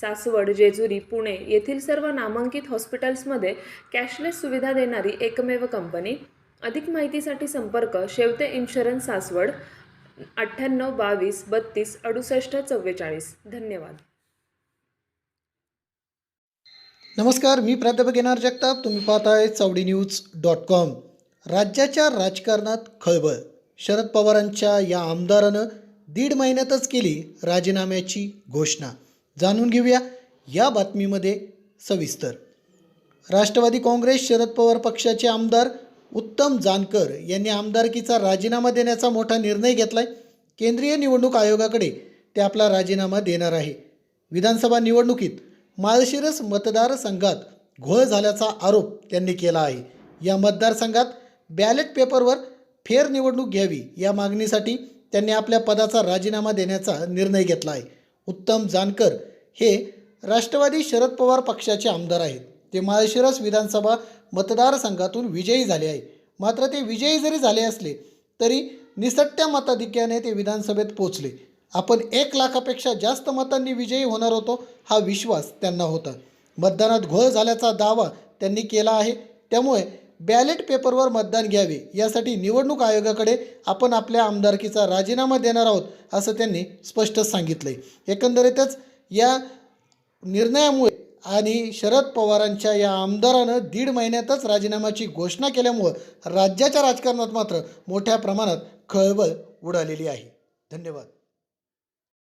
सासवड जेजुरी पुणे येथील सर्व नामांकित हॉस्पिटल्समध्ये कॅशलेस सुविधा देणारी एकमेव कंपनी. अधिक माहितीसाठी संपर्क शेवते इन्शुरन्स सासवड अठ्ठ्याण्णव बावीस बत्तीस अडुसष्ट चव्वेचाळीस. धन्यवाद. नमस्कार मी प्राध्यापक येणार जगताप. तुम्ही पाहताय चावडी न्यूज डॉट कॉम. राज्याच्या राजकारणात खळबळ. शरद पवारांच्या या आमदारानं दीड महिन्यातच केली राजीनाम्याची घोषणा. जाणून घेऊया या बातमीमध्ये सविस्तर. राष्ट्रवादी काँग्रेस शरद पवार पक्षाचे आमदार उत्तम जानकर यांनी आमदारकीचा राजीनामा देण्याचा मोठा निर्णय घेतला आहे केंद्रीय निवडणूक आयोगाकडे ते आपला राजीनामा देणार आहे. विधानसभा निवडणुकीत माळशिरस मतदारसंघात घोळ झाल्याचा आरोप त्यांनी केला आहे. या मतदारसंघात बॅलेट पेपरवर फेरनिवडणूक घ्यावी या मागणीसाठी त्यांनी आपल्या पदाचा राजीनामा देण्याचा निर्णय घेतला आहे. उत्तम जानकर हे राष्ट्रवादी शरद पवार पक्षाचे आमदार आहेत. ते माळशिरस विधानसभा मतदारसंघातून विजयी झाले आहे मात्र ते विजयी जरी झाले असले तरी निसट्ट्या मताधिक्याने ते विधानसभेत पोचले आपण एक लाखापेक्षा जास्त मतांनी विजयी होणार होतो हा विश्वास त्यांना होता. मतदानात घोळ झाल्याचा दावा त्यांनी केला आहे. त्यामुळे बॅलेट पेपरवर मतदान घ्यावे. यासाठी निवडणूक आयोगाकडे आपण आपल्या आमदारकीचा राजीनामा देणार आहोत असं त्यांनी स्पष्ट सांगितलं आहे एकंदरीतच या निर्णयामुळे आणि शरद पवारांच्या या आमदारानं दीड महिन्यातच राजीनाम्याची घोषणा केल्यामुळं राज्याच्या राजकारणात मात्र मोठ्या प्रमाणात खळबळ उडालेली आहे. धन्यवाद.